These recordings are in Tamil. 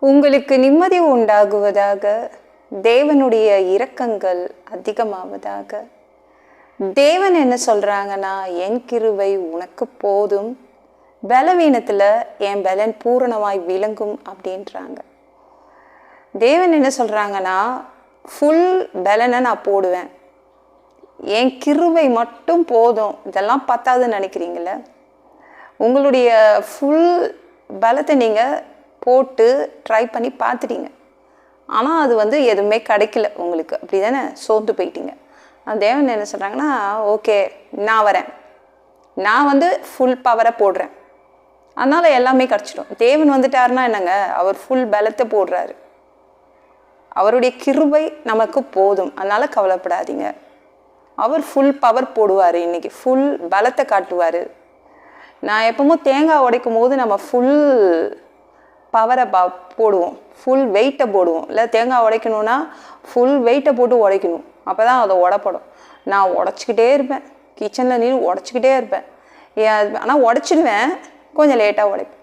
உங்களுக்கு நிம்மதி உண்டாகுவதாக தேவனுடைய இரக்கங்கள் அதிகமாவதாக. தேவன் என்ன சொல்கிறாங்கன்னா என் கிருவை உனக்கு போதும். பலவீனத்தில் என் பலன் பூரணமாய் விளங்கும் அப்படின்றாங்க. தேவன் என்ன சொல்கிறாங்கன்னா ஃபுல் பலனை நான் போடுவேன். என் கிருவை மட்டும் போதும். இதெல்லாம் பத்தாதுன்னு நினைக்கிறீங்களே? உங்களுடைய ஃபுல் பலத்தை நீங்கள் போட்டு ட்ரை பண்ணி பார்த்துட்டீங்க. ஆனால் அது வந்து எதுவுமே கிடைக்கல உங்களுக்கு. அப்படி தானே சோர்ந்து போயிட்டீங்க. அந்த தேவன் என்ன சொல்கிறாங்கன்னா ஓகே நான் வரேன். நான் வந்து ஃபுல் பவரை போடுறேன். அதனால் எல்லாமே கிடச்சிடும். தேவன் வந்துட்டாருன்னா என்னங்க? அவர் ஃபுல் பலத்தை போடுறாரு. அவருடைய கிருபை நமக்கு போதும். அதனால் கவலைப்படாதீங்க. அவர் ஃபுல் பவர் போடுவார் இன்றைக்கி ஃபுல் பலத்தை காட்டுவார். நான் எப்பவும் தேங்காய் உடைக்கும் போது நம்ம ஃபுல் பவரை பா போடுவோம். ஃபுல் வெயிட்டை போடுவோம். இல்லை தேங்காய் உடைக்கணும்னா ஃபுல் வெயிட்டை போட்டு உடைக்கணும். அப்போ தான் அதை உடப்படும். நான் உடச்சிக்கிட்டே இருப்பேன். கிச்சனில் நின்று உடச்சிக்கிட்டே இருப்பேன். என் ஹஸ்பண்ட் ஆனால் உடச்சிடுவேன் கொஞ்சம் லேட்டாக உடைப்பேன்.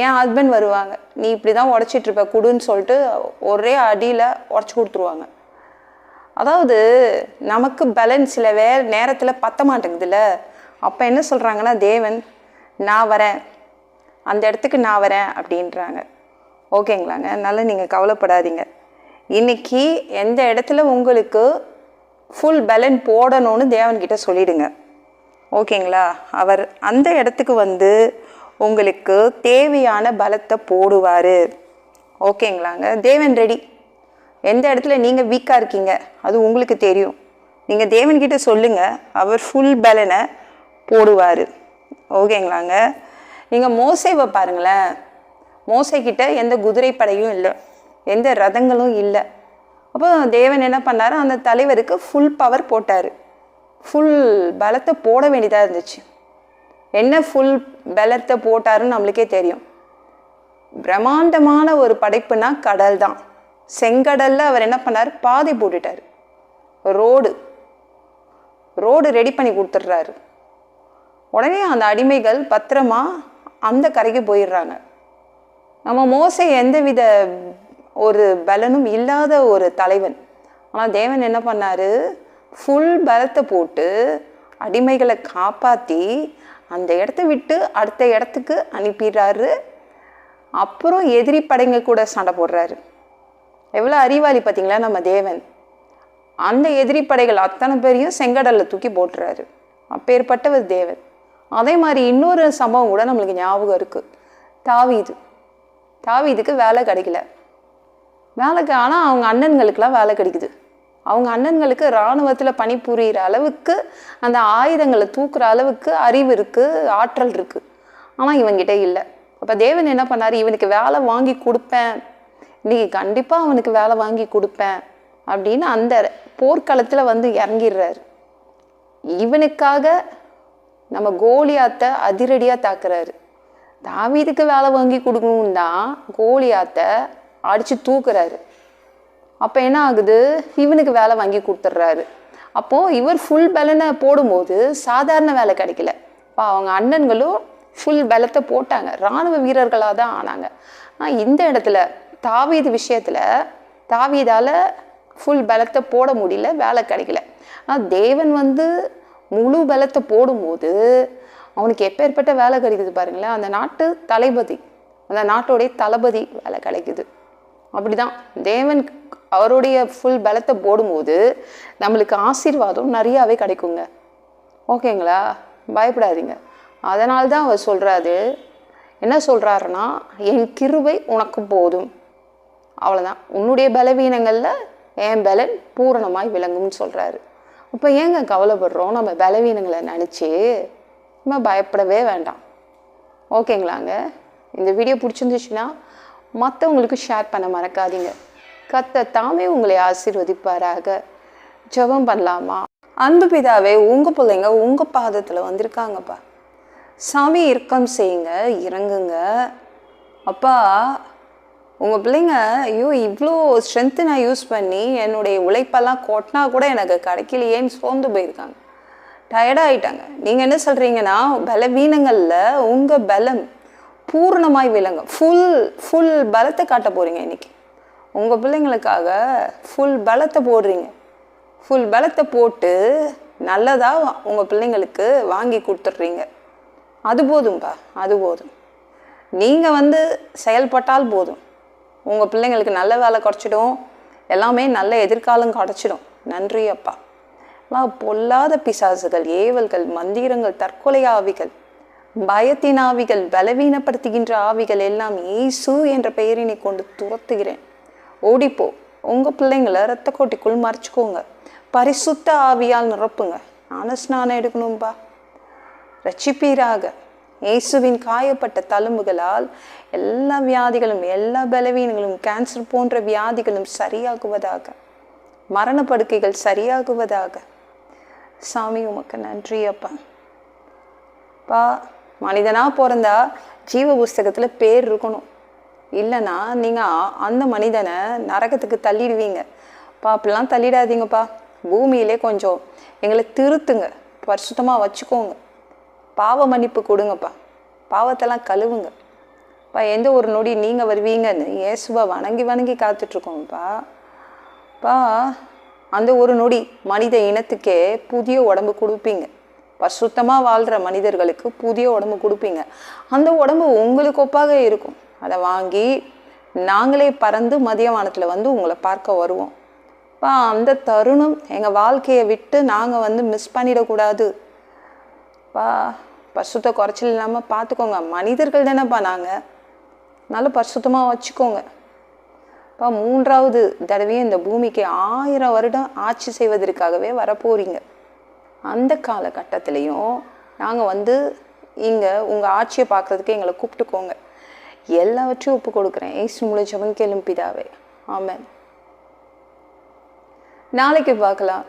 என் ஹஸ்பண்ட் வருவாங்க. நீ இப்படி தான் உடச்சிட்ருப்ப குடுன்னு சொல்லிட்டு ஒரே அடியில் உடச்சி கொடுத்துருவாங்க. அதாவது நமக்கு பலன் சில வே நேரத்தில் பத்த மாட்டேங்குதுல்ல? அப்போ என்ன சொல்கிறாங்கன்னா தேவன் நான் வரேன். அந்த இடத்துக்கு நான் வரேன் அப்படின்றாங்க. ஓகேங்களாங்க. அதனால் நீங்கள் கவலைப்படாதீங்க. இன்னைக்கு எந்த இடத்துல உங்களுக்கு ஃபுல் பலன் போடணும்னு தேவன்கிட்ட சொல்லிடுங்க. ஓகேங்களா? அவர் அந்த இடத்துக்கு வந்து உங்களுக்கு தேவையான பலத்தை போடுவார். ஓகேங்களாங்க. தேவன் ரெடி எந்த இடத்துல நீங்கள் வீக்காக இருக்கீங்க அது உங்களுக்கு தெரியும். நீங்கள் தேவன்கிட்ட சொல்லுங்கள் அவர் ஃபுல் பலனை போடுவார். ஓகேங்களாங்க. நீங்கள் மோசைவை பாருங்களேன். மோசைக்கிட்ட எந்த குதிரை படையும் இல்லை. எந்த ரதங்களும் இல்லை. அப்போ தேவன் என்ன பண்ணார்? அந்த தலைவருக்கு ஃபுல் பவர் போட்டார். ஃபுல் பலத்தை போட வேண்டியதாக இருந்துச்சு. என்ன ஃபுல் பலத்தை போட்டாருன்னு நம்மளுக்கே தெரியும். பிரம்மாண்டமான ஒரு படைப்புனா கடல் தான். செங்கடலில் அவர் என்ன பண்ணார்? பாதை போட்டுட்டார். ரோடு ரோடு ரெடி பண்ணி கொடுத்துட்றாரு. உடனே அந்த அடிமைகள் பத்திரமா அந்த கரைக்கு போயிடுறாங்க. நம்ம மோசை எந்தவித ஒரு பலனும் இல்லாத ஒரு தலைவன். ஆனால் தேவன் என்ன பண்ணாரு? ஃபுல் பலத்தை போட்டு அடிமைகளை காப்பாற்றி அந்த இடத்த விட்டு அடுத்த இடத்துக்கு அனுப்பிடுறாரு. அப்புறம் எதிரி படைங்க கூட சண்டை போடுறாரு. எவ்வளோ அறிவாளி பார்த்தீங்களா நம்ம தேவன்? அந்த எதிரி படைகள் அத்தனை பேரையும் செங்கடலில் தூக்கி போட்டுறாரு. அப்பேற்பட்டவர் தேவன். அதே மாதிரி இன்னொரு சம்பவம் கூட நம்மளுக்கு ஞாபகம் இருக்குது தாவீது. தாவீதுக்கு வேலை கிடைக்கல. வேலைக்கு ஆனால் அவங்க அண்ணன்களுக்கெலாம் வேலை கிடைக்குது. அவங்க அண்ணன்களுக்கு இராணுவத்தில் பணிபுரிகிற அளவுக்கு அந்த ஆயுதங்களை தூக்குற அளவுக்கு அறிவு இருக்குது ஆற்றல் இருக்குது ஆனால் இவங்கிட்ட இல்லை. அப்போ தேவன் என்ன பண்ணார்? இவனுக்கு வேலை வாங்கி கொடுப்பேன். இன்றைக்கி கண்டிப்பாக அவனுக்கு வேலை வாங்கி கொடுப்பேன் அப்படின்னு அந்த போர்க்களத்தில் வந்து இறங்கிடுறாரு. இவனுக்காக நம்ம கோலியாத்தை அதிரடியாக தாக்குறாரு. தாவீதுக்கு வேலை வாங்கி கொடுக்கணும் தான் கோலியாத்தை அடித்து தூக்குறாரு. அப்போ என்ன ஆகுது? இவனுக்கு வேலை வாங்கி கொடுத்துட்றாரு. அப்போது இவர் ஃபுல் பலனை போடும்போது சாதாரண வேலை கிடைக்கல. இப்போ அவங்க அண்ணன்களும் ஃபுல் பலத்தை போட்டாங்க. இராணுவ வீரர்களாக தான் ஆனாங்க. ஆனால் இந்த இடத்துல தாவீது விஷயத்தில் தாவீதால் ஃபுல் பலத்தை போட முடியல வேலை கிடைக்கல. ஆனால் தேவன் வந்து முழு பலத்தை போடும்போது அவனுக்கு எப்பேற்பட்ட வேலை கிடைக்குது பாருங்களேன் அந்த நாட்டு தளபதி அந்த நாட்டோடைய தளபதி வேலை கிடைக்குது. அப்படிதான். தேவன் அவருடைய ஃபுல் பலத்தை போடும்போது நம்மளுக்கு ஆசீர்வாதம் நிறையாவே கிடைக்குங்க. ஓகேங்களா? பயப்படாதீங்க. அதனால தான் அவர் சொல்கிறாரு என்ன சொல்கிறாருன்னா என் கிருவை உனக்கு போதும். அவ்வளோதான் உன்னுடைய பலவீனங்களில் என் பலன் பூரணமாய் விளங்கும்னு சொல்கிறாரு இப்போ ஏங்க கவலைப்படுறோம்? நம்ம பலவீனங்களை நினச்சி நம்ம பயப்படவே வேண்டாம். ஓகேங்களாங்க? இந்த வீடியோ பிடிச்சிருந்துச்சுன்னா மற்றவங்களுக்கு ஷேர் பண்ண மறக்காதீங்க. கத்த தாமே உங்களை ஆசீர்வதிப்பாராக. ஜெபம் பண்ணலாமா? அன்பு பிதாவே உங்கள் பிள்ளைங்க உங்கள் பாதத்தில் வந்திருக்காங்கப்பா. சாமி இறக்கம் செய்யுங்க இறங்குங்க. அப்பா உங்கள் பிள்ளைங்க ஐயோ இவ்வளோ ஸ்ட்ரென்த்து நான் யூஸ் பண்ணி என்னுடைய உழைப்பெல்லாம் கொட்டினா கூட எனக்கு கிடைக்கலையேன்னு சோர்ந்து போயிருக்காங்க. டயர்டாகிட்டாங்க நீங்கள் என்ன சொல்கிறீங்கன்னா பலவீனங்களில் உங்கள் பலம் பூர்ணமாய் விளங்கும். ஃபுல் ஃபுல் பலத்தை காட்ட போகிறீங்க இன்னைக்கு. உங்கள் பிள்ளைங்களுக்காக ஃபுல் பலத்தை போடுறீங்க. ஃபுல் பலத்தை போட்டு நல்லதாக உங்கள் பிள்ளைங்களுக்கு வாங்கி கொடுத்துட்றீங்க. அது போதும்பா அது போதும். நீங்கள் வந்து செயல்பட்டால் போதும். உங்கள் பிள்ளைங்களுக்கு நல்ல வேலை கிடச்சிடும் எல்லாமே நல்ல எதிர்காலம் கிடச்சிடும். நன்றி அப்பா. எல்லாம் பொல்லாத பிசாசுகள் ஏவல்கள் மந்திரங்கள் தற்கொலை ஆவிகள் பயத்தின் ஆவிகள் பலவீனப்படுத்துகின்ற ஆவிகள் எல்லாம் ஏசு என்ற பெயரினை கொண்டு துரத்துகிறேன். ஓடிப்போ உங்கள் பிள்ளைங்களை ரத்த கோட்டிக்குள் மறைச்சிக்கோங்க. பரிசுத்த ஆவியால் நிரப்புங்க. நானும் ஸ்நானம் எடுக்கணும்பா. ரட்சிப்பீராக. இயேசுவின் காயப்பட்ட தழும்புகளால் எல்லா வியாதிகளும் எல்லா பலவீனங்களும் கேன்சர் போன்ற வியாதிகளும் சரியாகுவதாக மரணப்படுக்கைகள் சரியாகுவதாக. சாமி உமக்கு நன்றி அப்பா. பா மனிதனாக பிறந்தா ஜீவ புஸ்தகத்தில் பேர் இருக்கணும். இல்லைன்னா நீங்கள் அந்த மனிதனை நரகத்துக்கு தள்ளிடுவீங்க. பா அப்படிலாம் தள்ளிடாதீங்கப்பா. பூமியிலே கொஞ்சம் எங்களை திருத்துங்க. பரிசுத்தமாக வச்சுக்கோங்க. பாவ மன்னிப்பு கொடுங்கப்பா. பாவத்தெல்லாம் கழுவுங்க. பா எந்த ஒரு நொடி நீங்கள் வருவீங்கன்னு இயேசுவை வணங்கி வணங்கி காத்துட்ருக்கோங்கப்பா. பா அந்த ஒரு நொடி மனித இனத்துக்கே புதிய உடம்பு கொடுப்பீங்க. பசுத்தமாக வாழ்கிற மனிதர்களுக்கு புதிய உடம்பு கொடுப்பீங்க. அந்த உடம்பு உங்களுக்கு ஒப்பாக இருக்கும். அதை வாங்கி நாங்களே பறந்து மதிய வானத்தில் வந்து உங்களை பார்க்க வருவோம். பா அந்த தருணம் எங்கள் வாழ்க்கையை விட்டு நாங்கள் வந்து மிஸ் பண்ணிடக்கூடாது. பா பரிசுத்த குறைச்சல் இல்லாமல் பார்த்துக்கோங்க மனிதர்கள் தானேப்பா நாங்கள் நல்லா பரிசுத்தமாக வச்சுக்கோங்க. இப்போ மூன்றாவது தடவையும் இந்த பூமிக்கு ஆயிரம் வருடம் ஆட்சி செய்வதற்காகவே வரப்போறீங்க. அந்த காலகட்டத்திலையும் நாங்கள் வந்து இங்கே உங்கள் ஆட்சியை பார்க்குறதுக்கு எங்களை கூப்பிட்டுக்கோங்க. எல்லாவற்றையும் ஒப்பு கொடுக்குறேன். ஏசு முழு ஜபம் கேளும் பிதாவே. ஆமாம் நாளைக்கு பார்க்கலாம்.